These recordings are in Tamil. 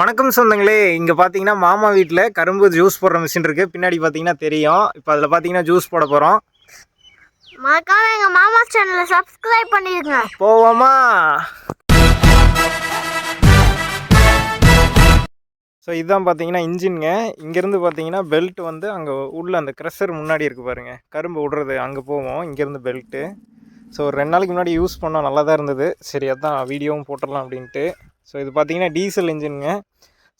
வணக்கம் சொந்தங்களே. இங்கே பார்த்தீங்கன்னா மாமா வீட்டில் கரும்பு ஜூஸ் போடுற மிஷின் இருக்குது பின்னாடி பார்த்தீங்கன்னா தெரியும். இப்போ அதில் பார்த்தீங்கன்னா ஜூஸ் போட போகிறோம் மறக்காம எங்க மாமா சேனலை சப்ஸ்கிரைப் பண்ணிருங்க. போவோமா? ஸோ இதுதான் பார்த்தீங்கன்னா இன்ஜின்ங்க. இங்கேருந்து பார்த்தீங்கன்னா பெல்ட் வந்து அங்கே உள்ள அந்த க்ரெஷர் முன்னாடி இருக்குது பாருங்கள் கரும்பு விடுறது அங்கே போவோம். இங்கேருந்து பெல்ட்டு ஸோ ஒரு ரெண்டு நாளைக்கு முன்னாடி யூஸ் பண்ணோம் நல்லா தான் இருந்தது. சரி அதான் வீடியோவும் போட்டுடலாம் அப்படின்ட்டு. ஸோ இது பார்த்தீங்கன்னா டீசல் இன்ஜினுங்க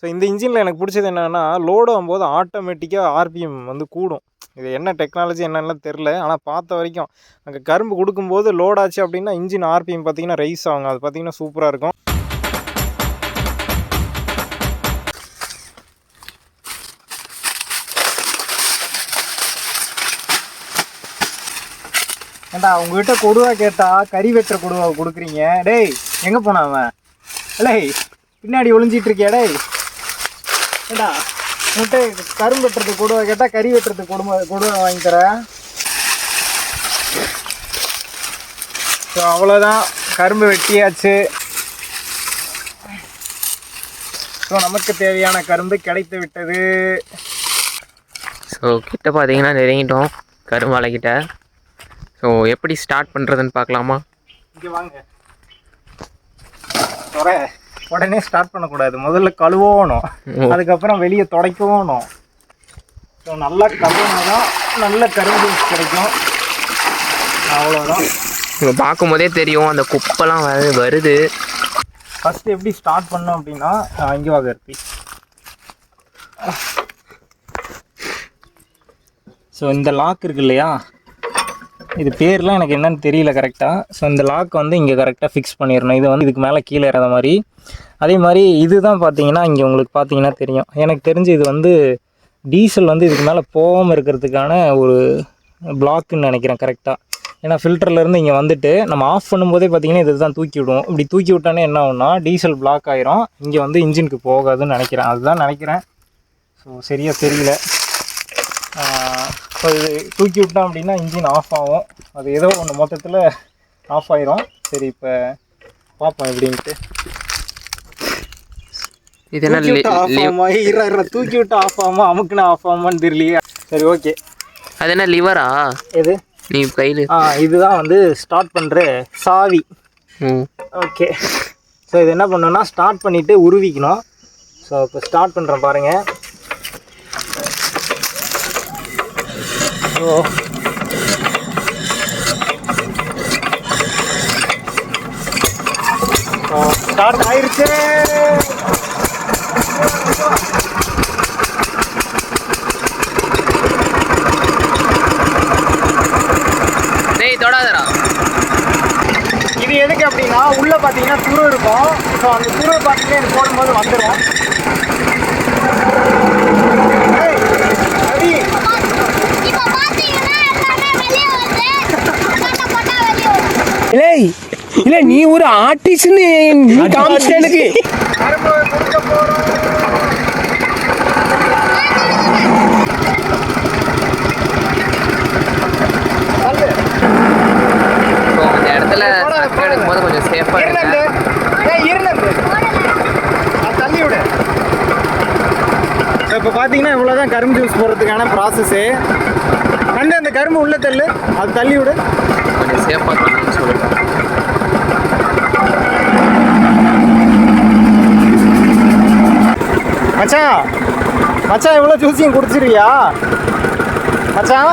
ஸோ இந்த இன்ஜினில் எனக்கு பிடிச்சது என்னென்னா லோடு ஆகும்போது ஆட்டோமேட்டிக்காக ஆர்பிஎம் வந்து கூடும். இது என்ன டெக்னாலஜி என்னென்னலாம் தெரில ஆனால் பார்த்த வரைக்கும் அங்கே கரும்பு கொடுக்கும்போது லோட் ஆச்சு அப்படின்னா இன்ஜின் ஆர்பிஎம் பார்த்தீங்கன்னா ரைஸ் ஆகும் அது பார்த்தீங்கன்னா சூப்பராக இருக்கும். ஏண்டா உங்ககிட்ட கொடுவா கேட்டா கறி வெட்டுற கொடுவா கொடுக்குறீங்க? டேய் எங்கே போனாவன் டேய் பின்னாடி ஒளிஞ்சிட்டு இருக்கியா டேய் ஏண்டா உன்கிட்ட கரும்பு வெட்டுறதுக்கு கொடுவா கேட்டா கறி வெட்டுறதுக்கு கொடுமை கொடுவா வாங்கி தரேன். ஸோ அவ்வளோதான் கரும்பு வெட்டியாச்சு. ஸோ நமக்கு தேவையான கரும்பு கிடைத்து விட்டது. ஸோ கிட்ட பார்த்தீங்கன்னா நெருங்கிட்டோம் கருமாலை கிட்ட ஸோ எப்படி ஸ்டார்ட் பண்ணுறதுன்னு பார்க்கலாமா? இங்கே வாங்க. துறை உடனே ஸ்டார்ட் பண்ணக்கூடாது. முதல்ல கழுவணும். அதுக்கப்புறம் வெளியே துடைக்கணும். ஸோ நல்லா கழுவுனா நல்ல கரும்பு கிடைக்கும். அவ்வளோதான் இங்கே பார்க்கும்போதே தெரியும் அந்த குப்பைலாம் வரு வருது. ஃபஸ்ட்டு எப்படி ஸ்டார்ட் பண்ணோம் அப்படின்னா இங்கே வாங்க இருப்பி ஸோ இந்த லாக் இருக்கு இல்லையா? இது பேர்லாம் எனக்கு என்னன்னு தெரியல கரெக்டாக ஸோ இந்த லாக் வந்து இங்கே கரெக்டாக ஃபிக்ஸ் பண்ணிடணும் இது வந்து இதுக்கு மேலே கீழே இறந்த மாதிரி. அதே மாதிரி இதுதான் பார்த்தீங்கன்னா இங்கே உங்களுக்கு பார்த்தீங்கன்னா தெரியும். எனக்கு தெரிஞ்சு இது வந்து டீசல் வந்து இதுக்கு மேலே போகாமல் இருக்கிறதுக்கான ஒரு பிளாக்குன்னு நினைக்கிறேன் கரெக்டாக ஏன்னா ஃபில்டர்லேருந்து இங்கே வந்துட்டு நம்ம ஆஃப் பண்ணும்போதே பார்த்தீங்கன்னா இது தான் தூக்கி விடுவோம். இப்படி தூக்கி விட்டானே என்ன ஆகும்னா டீசல் பிளாக் ஆயிரும். இங்கே வந்து இன்ஜினுக்கு போகாதுன்னு நினைக்கிறேன். அதுதான் நினைக்கிறேன். ஸோ சரியாக தெரியல. ஸோ இது தூக்கி விட்டோம் அப்படின்னா இன்ஜின் ஆஃப் ஆகும். அது ஏதோ ஒன்று மொத்தத்தில் ஆஃப் ஆயிரும். சரி இப்போ பார்ப்போம் எப்படின்ட்டு. இது என்ன ஆஃப் ஆகுமா? இரு, தூக்கி விட்டு ஆஃப் ஆகுமா? அமுக்குன்னு ஆஃப் ஆகுமான்னு தெரியலையே. சரி ஓகே அது என்ன லிவரா எது? நீ கையில் ஆ இதுதான் வந்து ஸ்டார்ட் பண்ணுற சாவி. ஓகே ஸோ இது என்ன பண்ணணும்னா ஸ்டார்ட் பண்ணிவிட்டு உருவிக்கணும். ஸோ இப்போ ஸ்டார்ட் பண்ணுறேன் பாருங்கள் ஓ ஸ்டார்ட் ஆயிருச்சு டேய் தொடாதடா. இது எதுக்கு அப்படின்னா உள்ளே பார்த்தீங்கன்னா துரு இருக்கும். ஸோ அந்த துரு பார்த்தீங்கன்னா இது போடும்போது வந்துடும் ஏய், ரவி, இப்போ பாத்தீங்கன்னா எல்லாமே வெளியே வருது போட்டா போட்டா வெளியே வருது இல்லை இல்ல நீ ஒரு ஆர்டிஸ்ட்னு நீ காமிச்சிட்ட எனக்கு. இடத்துல கொஞ்சம் ஸோ இப்போ பார்த்தீங்கன்னா இவ்வளோதான் கரும்பு ஜூஸ் போடுறதுக்கான ப்ராசஸ்ஸு நண்டு அந்த கரும்பு உள்ள தள்ளு. அது தள்ளி விடு. கொஞ்சம் சேஃபாக சொல்லுங்கள் மச்சான் மச்சான் இவ்வளோ ஜூஸையும் குடிச்சிருவியா? மச்சான்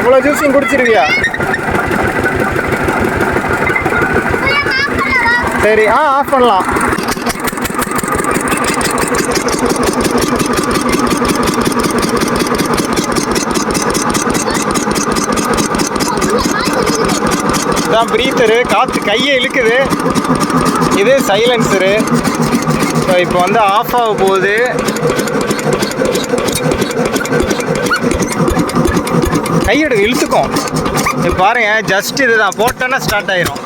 இவ்வளோ ஜூஸையும் குடிச்சிருவியா? சரி ஆ ஆஃப் பண்ணலாம். இதான் ப்ரீத்தரு காற்று கையை இழுக்குது. இது சைலன்சரு ஸோ இப்போ வந்து ஆஃப் ஆக போகுது. கையெடு இழுத்துக்கும் இப்போ பாருங்க ஜஸ்ட் இதுதான். போட்டோன்னா ஸ்டார்ட் ஆயிரும்.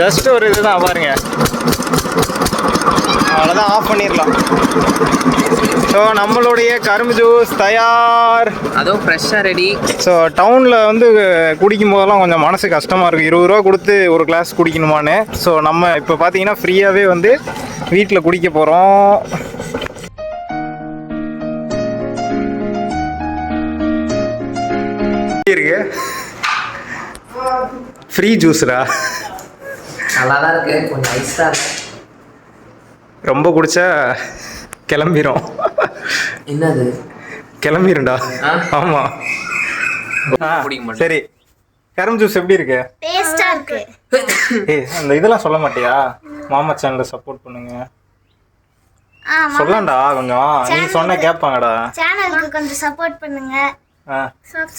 ஜஸ்ட் ஒரு இதுதான் பாருங்க. அவ்வளோதான் ஆஃப் பண்ணிடலாம். ஸோ நம்மளுடைய கரும்பு ஜூஸ் தயார். அதுவும் ஃப்ரெஷ்ஷாக ரெடி ஸோ டவுனில் வந்து குடிக்கும் போதெல்லாம் கொஞ்சம் மனசு கஷ்டமாக இருக்கும் இருபது ரூபா கொடுத்து ஒரு கிளாஸ் குடிக்கணுமான்னு. ஸோ நம்ம இப்போ பார்த்தீங்கன்னா ஃப்ரீயாகவே வந்து வீட்டில் குடிக்க போகிறோம் இருக்கு? ஃப்ரீ ஜூஸ்டா நல்லா தான் இருக்கு. கொஞ்சம் ஐஸாக இருக்கு. ரொம்ப குடிச்சா கிளம்பிரும். என்னது? கிளம்பிரும்டா. ஆ? ஆமாம் குடிக்க மாட்டேன். சரி. கரும்பு ஜூஸ் எப்படி இருக்கு? டேஸ்டா இருக்கு. ஏய் அந்த இதெல்லாம் சொல்ல மாட்டியா? மாமா சேனலை சப்போர்ட் பண்ணுங்க. ஆமா சொல்லலாம்டா கொஞ்சம். நீ சொன்ன கேட்பாங்கடா சேனலுக்கு கொஞ்சம் சப்போர்ட் பண்ணுங்க.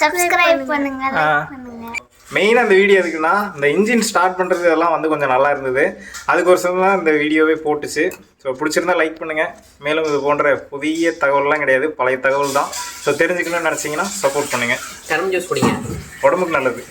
சப்ஸ்கிரைப் பண்ணுங்க. லைக் பண்ணுங்க. மெயினாக இந்த வீடியோ எதுக்குன்னா இந்த இன்ஜின் ஸ்டார்ட் பண்ணுறது இதெல்லாம் வந்து கொஞ்சம் நல்லா இருந்தது. அதுக்கு ஒரு தான் இந்த வீடியோவே போட்டுச்சு. ஸோ பிடிச்சிருந்தா லைக் பண்ணுங்கள் மேலும் இது போன்ற புதிய தகவல்லாம் கிடையாது. பழைய தகவல் தான் ஸோ தெரிஞ்சுக்கணும்னு நினச்சிங்கன்னா சப்போர்ட் பண்ணுங்கள் கரும்பு ஜூஸ் குடிங்க. உடம்புக்கு நல்லது.